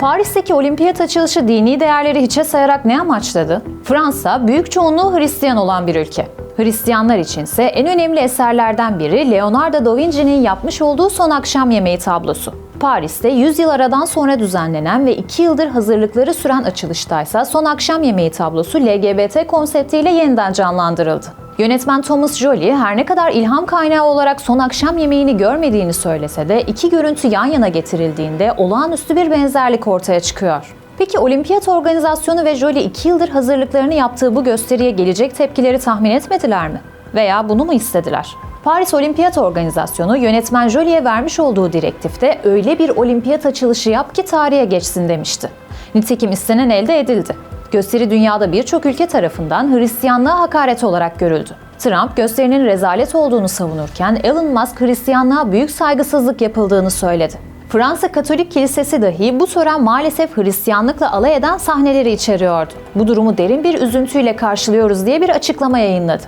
Paris'teki olimpiyat açılışı dini değerleri hiçe sayarak ne amaçladı? Fransa, büyük çoğunluğu Hristiyan olan bir ülke. Hristiyanlar içinse en önemli eserlerden biri Leonardo da Vinci'nin yapmış olduğu Son Akşam Yemeği tablosu. Paris'te 100 yıl aradan sonra düzenlenen ve 2 yıldır hazırlıkları süren açılıştaysa Son Akşam Yemeği tablosu LGBT konseptiyle yeniden canlandırıldı. Yönetmen Thomas Joly her ne kadar ilham kaynağı olarak son akşam yemeğini görmediğini söylese de iki görüntü yan yana getirildiğinde olağanüstü bir benzerlik ortaya çıkıyor. Peki olimpiyat organizasyonu ve Joly 2 yıldır hazırlıklarını yaptığı bu gösteriye gelecek tepkileri tahmin etmediler mi? Veya bunu mu istediler? Paris Olimpiyat Organizasyonu yönetmen Joly'e vermiş olduğu direktifte öyle bir olimpiyat açılışı yap ki tarihe geçsin demişti. Nitekim istenen elde edildi. Gösteri dünyada birçok ülke tarafından Hristiyanlığa hakaret olarak görüldü. Trump gösterinin rezalet olduğunu savunurken Elon Musk Hristiyanlığa büyük saygısızlık yapıldığını söyledi. Fransa Katolik Kilisesi dahi bu tören maalesef Hristiyanlıkla alay eden sahneleri içeriyordu. Bu durumu derin bir üzüntüyle karşılıyoruz diye bir açıklama yayınladı.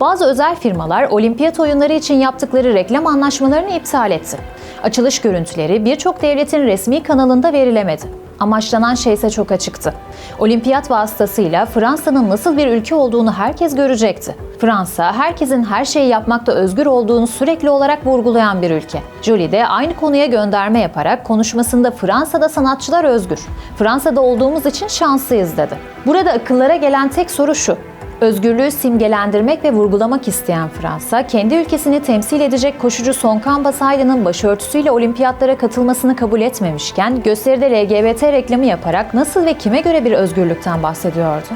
Bazı özel firmalar olimpiyat oyunları için yaptıkları reklam anlaşmalarını iptal etti. Açılış görüntüleri birçok devletin resmi kanalında verilemedi. Amaçlanan şey ise çok açıktı. Olimpiyat vasıtasıyla Fransa'nın nasıl bir ülke olduğunu herkes görecekti. Fransa, herkesin her şeyi yapmakta özgür olduğunu sürekli olarak vurgulayan bir ülke. Jolie de aynı konuya gönderme yaparak konuşmasında Fransa'da sanatçılar özgür. Fransa'da olduğumuz için şanslıyız dedi. Burada akıllara gelen tek soru şu. Özgürlüğü simgelendirmek ve vurgulamak isteyen Fransa, kendi ülkesini temsil edecek koşucu Sonkan Basalya'nın başörtüsüyle olimpiyatlara katılmasını kabul etmemişken, gösteride LGBT reklamı yaparak nasıl ve kime göre bir özgürlükten bahsediyordu?